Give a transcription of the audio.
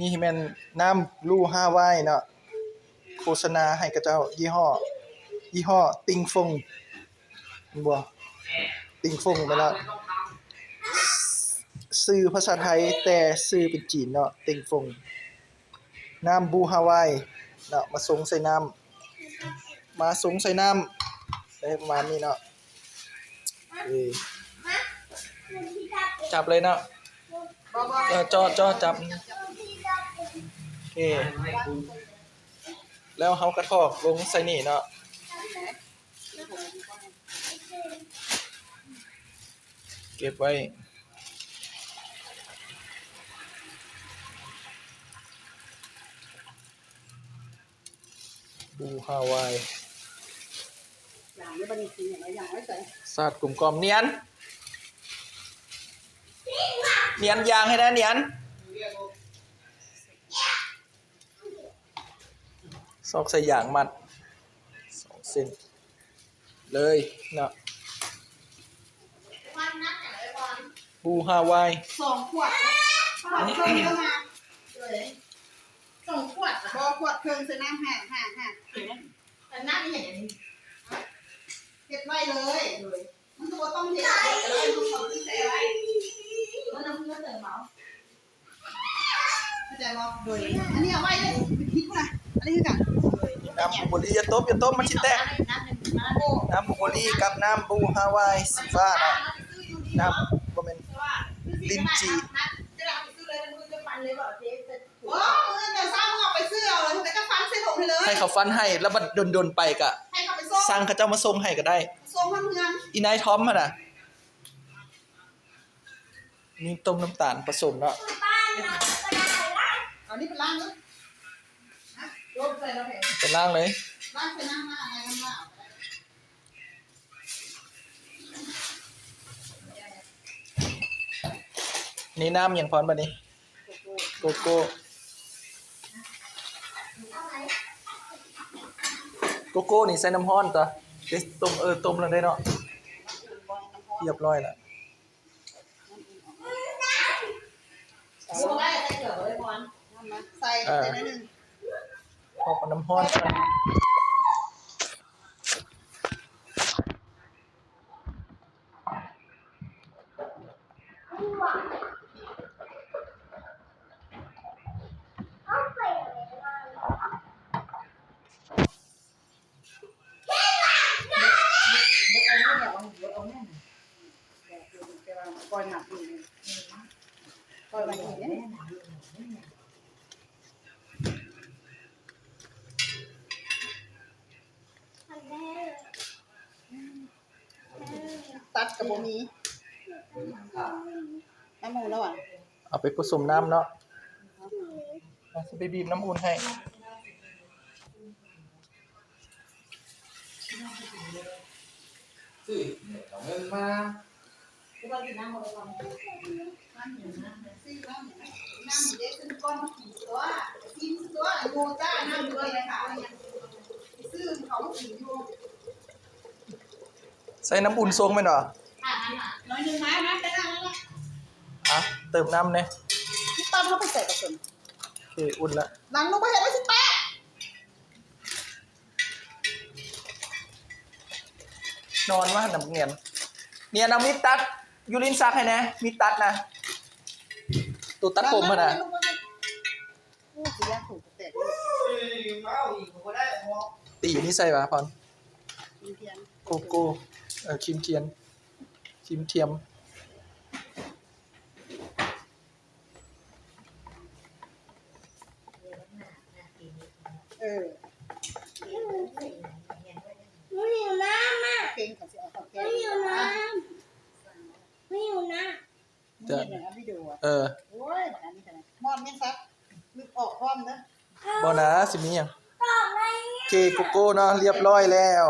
นี่แม่นน้ำลู่ห้าไว้เนาะโฆษณาให้กับเจ้ายี่ห้อ ยี่ห้อ ติงฟงเห็นบ่ติงฟงไปแล้วซื้อภาษาไทยแต่ซื้อเป็นจีนเนาะติงฟงน้ำบูฮาวายเนาะมาสงใส่น้ำมาสงใส่น้ำได้ประมาณนี้เนาะเอ้ยจับเลยเนาะเออจอจอจับโอ เค แล้วเฮากระทอกลงใส่นี่เนาะเก็บไว้บูฮาวายอย่างนี้บันทีอย่างไรอย่างไรใส่ศาสตร์กลุ่มกอมเนียน เนียนยางให้ได้เนียน ซอกใส่ยางมัดสองเส้นเลยเนาะบูฮาวายสองขวดขวดเครื่องก็มาเลยสองขวดพอขวดเครื่องซื้อน้ำห่างห่างห่างแต่หน้าไม่เห็นอย่างนี้เก็บไว้เลย มันตัวต้องเทเลยมันเขาที่เทไว้ว่าน้ำเพื่อนเลยเมาเข้าใจบ่โดยอันนี้เอาไว้เลยคิดว่าอันนี้คือกัน น้ำบุหรี่อย่าตบอย่าตบมันชิแตกน้ำหนึ่งน้ำโอ้น้ำบุหรี่กับน้ำบูฮาวายสีฟ้าเนาะน้ำบ่แม่นลิ้นจี่จะเอาไปซื้อเลยมันจะฟันเลยบ่เจ๊โอ้โอ้เงินแต่สร้างมึงเอาไปซื้อเอาเลยทำไมก็ฟันเส้นผมไปเลยให้เขาฟันให้แล้วบัดดนๆไปกะให้เขาไปส่งสั่งเขาเจ้ามาส่งให้ก็ได้ส่งทางเมืองอีนายทอมหั่นน่ะมีต้มน้ำตาลผสมเนาะเอานี่เป็นล่างเลยนะโยนใส่แล้วแผลเป็นล่างเลยล่างใส่น้ำหน้าอะไรน้ำหน้านี่น้ำอย่างพรบัดนี้โกโก้โกโก้นี่ใส่น้ำร้อนต่อเดี๋ยวต้มเออต้มแล้วได้เนาะเรียบร้อยแล้วใส่ใส่นิดนึง พอกน้ำร้อนก่อนปล่อยหนักอยู่ปล่อยมาอย่างนี้ กับโบมีน้ำมูแล้วอะเอาไปผสมน้ำเนาะเอาสิไปบีบน้ำอุ่นให้สิเอาเงินมาที่ว่ากินน้ำหมดเลยบอลน้ำอยู่นะซีน้ำอยู่นะน้ำอยู่เด็กขึ้นก้อนขี่ตัวกินตัวโมจ้าน้ำอยู่เลยค่ะซื้อเขาขี่อยู่ใส่น้ำอุ่นทรงไหมเนาะผ่า นนั้นอะน้อยหนึ่งไม้นะไปนั่งแล้วนะอะเติมน้ำเนี่ยที่ตั้มเขาไปใส่กระสุนโอเคอุ่นละหลังลงไปเห็นไว้สิแป๊ะนอนว่าน้ำเนียนเนียนเอามีดตัดยูรินซักให้นะมีดตัดนะตัวตัดผมมันอะโอ้ยยากถูกแต่ตีอยู่นี่ใส่ปะพรกินเทียนโกโก้เออครีมเทียน ครีมเทียม เออไม่อยู่น้ำอะเก่งกับสิเอาของแกไม่อยู่น้ำไม่อยู่น้เดี๋ยวนะวิดีโอเออโอ้ยแบบนี้กันมอดไม่ซักนึกออกพร้อมนะบอนะสิมีอย่างำบอกเลยโอเคโกโก้เนาะเรียบร้อยแล้ว